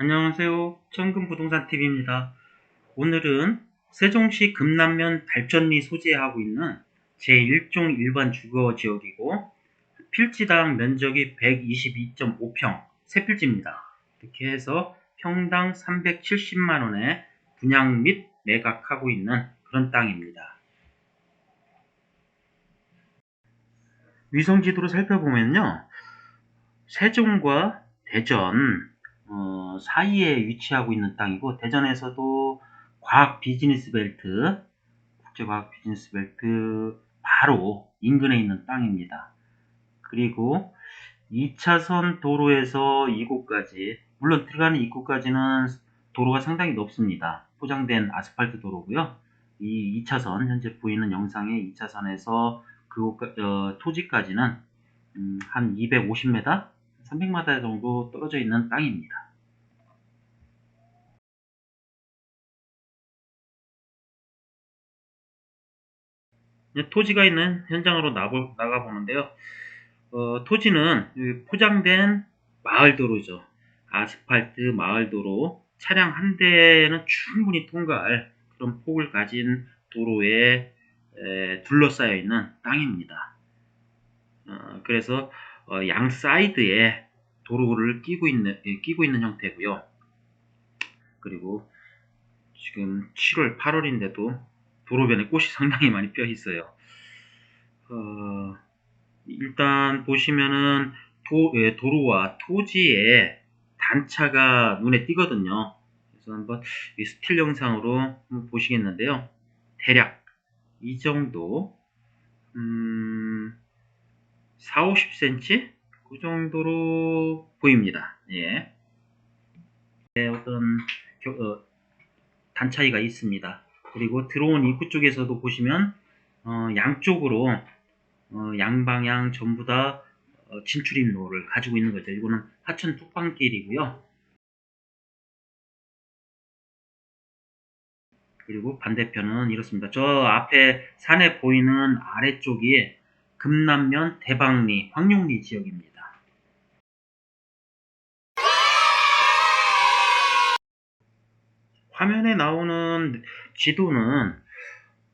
안녕하세요. 청금부동산TV입니다. 오늘은 세종시 금남면 발전리 소재하고 있는 제1종 일반 주거지역이고 필지당 면적이 122.5평 세필지입니다. 이렇게 해서 평당 370만원에 분양 및 매각하고 있는 그런 땅입니다. 위성지도로 살펴보면요. 세종과 대전 어, 사이에 위치하고 있는 땅이고 대전에서도 과학 비즈니스 벨트 국제과학 비즈니스 벨트 바로 인근에 있는 땅입니다. 그리고 2차선 도로에서 이곳까지 물론 들어가는 입구까지는 도로가 상당히 높습니다. 포장된 아스팔트 도로고요. 이 2차선 현재 보이는 영상의 2차선에서 그 어, 토지까지는 음, 한 250m 300m 정도 떨어져 있는 땅입니다. 토지가 있는 현장으로 나가보는데요. 어, 토지는 포장된 마을도로죠. 아스팔트 마을도로 차량 한 대는 충분히 통과할 그런 폭을 가진 도로에 에, 둘러싸여 있는 땅입니다. 어, 그래서 어, 양 사이드에 도로를 끼고 있는 예, 끼고 있는 형태고요. 그리고 지금 7월 8월인데도 도로변에 꽃이 상당히 많이 펴 있어요. 어, 일단 보시면은 도, 예, 도로와 토지에 단차가 눈에 띄거든요. 그래서 한번 이 스틸 영상으로 한번 보시겠는데요. 대략 이 정도 음, 4, 50cm 그 정도로 보입니다. 예. 네, 어떤 겨, 어, 단 차이가 있습니다. 그리고 들어온 입구 쪽에서도 보시면 어, 양쪽으로 어, 양방향 전부 다 어, 진출입로를 가지고 있는 거죠. 이거는 하천 뚝방길이고요. 그리고 반대편은 이렇습니다. 저 앞에 산에 보이는 아래쪽이 금남면 대방리 황룡리 지역입니다. 화면에 나오는 지도는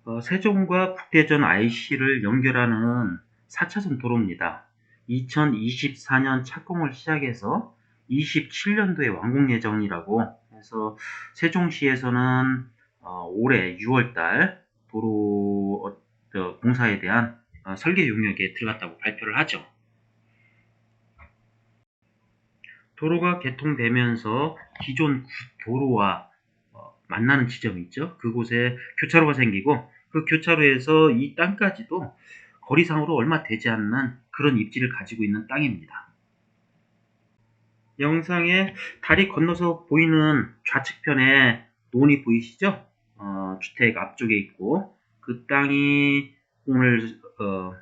어, 세종과 북대전 IC를 연결하는 4차선 도로입니다. 2024년 착공을 시작해서 27년도에 완공 예정이라고 해서 세종시에서는 어, 올해 6월달 도로 어, 공사에 대한 어, 설계 용역에 들어갔다고 발표를 하죠. 도로가 개통되면서 기존 도로와 어, 만나는 지점이 있죠. 그곳에 교차로가 생기고 그 교차로에서 이 땅까지도 거리상으로 얼마 되지 않는 그런 입지를 가지고 있는 땅입니다. 영상에 다리 건너서 보이는 좌측편에 논이 보이시죠? 어, 주택 앞쪽에 있고 그 땅이 오늘 어,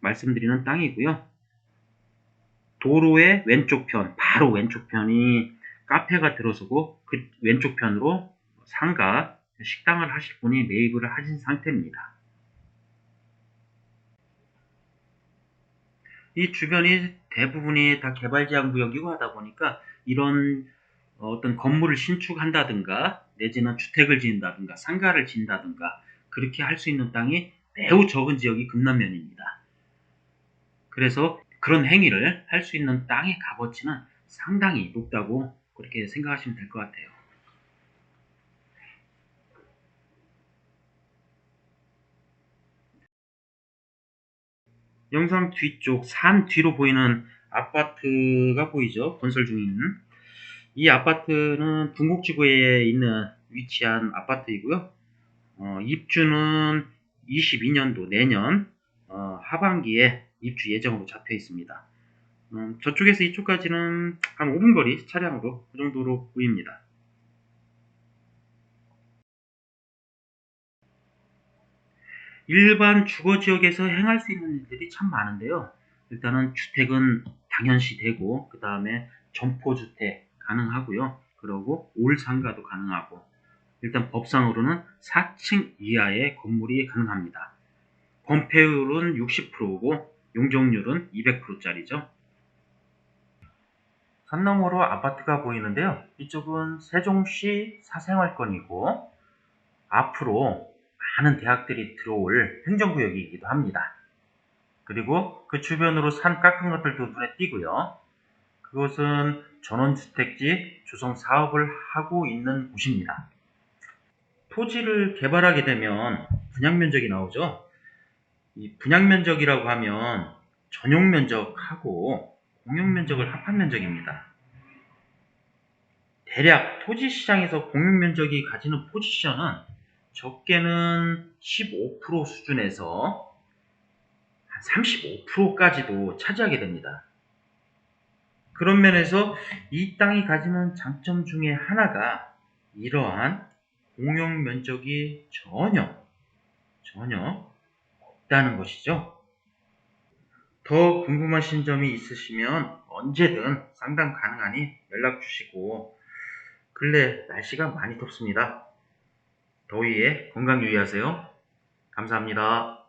말씀드리는 땅이고요. 도로의 왼쪽 편, 바로 왼쪽 편이 카페가 들어서고 그 왼쪽 편으로 상가, 식당을 하실 분이 매입을 하신 상태입니다. 이 주변이 대부분이 다 개발제한 구역이고 하다 보니까 이런 어떤 건물을 신축한다든가 내지는 주택을 지은다든가 상가를 지은다든가 그렇게 할 수 있는 땅이 매우 적은 지역이 금남면입니다. 그래서 그런 행위를 할 수 있는 땅의 값어치는 상당히 높다고 그렇게 생각하시면 될 것 같아요. 영상 뒤쪽 산 뒤로 보이는 아파트가 보이죠? 건설 중인 이 아파트는 중국지구에 있는 위치한 아파트이고요. 어, 입주는 22년도 내년 어, 하반기에 입주 예정으로 잡혀 있습니다. 음, 저쪽에서 이쪽까지는 한 5분 거리 차량으로 그 정도로 보입니다. 일반 주거 지역에서 행할 수 있는 일들이 참 많은데요. 일단은 주택은 당연시 되고 그 다음에 점포주택 가능하고요. 그리고 올상가도 가능하고 일단 법상으로는 4층 이하의 건물이 가능합니다. 건폐율은 60%고 용적률은 200%짜리죠. 산 너머로 아파트가 보이는데요. 이쪽은 세종시 사생활권이고 앞으로 많은 대학들이 들어올 행정구역이기도 합니다. 그리고 그 주변으로 산 깎은 것들도 눈에 띄고요. 그곳은 전원주택지 조성 사업을 하고 있는 곳입니다. 토지를 개발하게 되면 분양면적이 나오죠. 이 분양면적이라고 하면 전용면적하고 공용면적을 합한 면적입니다. 대략 토지 시장에서 공용면적이 가지는 포지션은 적게는 15% 수준에서 한 35%까지도 차지하게 됩니다. 그런 면에서 이 땅이 가지는 장점 중에 하나가 이러한 공용 면적이 전혀 전혀 없다는 것이죠. 더 궁금하신 점이 있으시면 언제든 상담 가능하니 연락 주시고 근래 날씨가 많이 덥습니다. 더위에 건강 유의하세요. 감사합니다.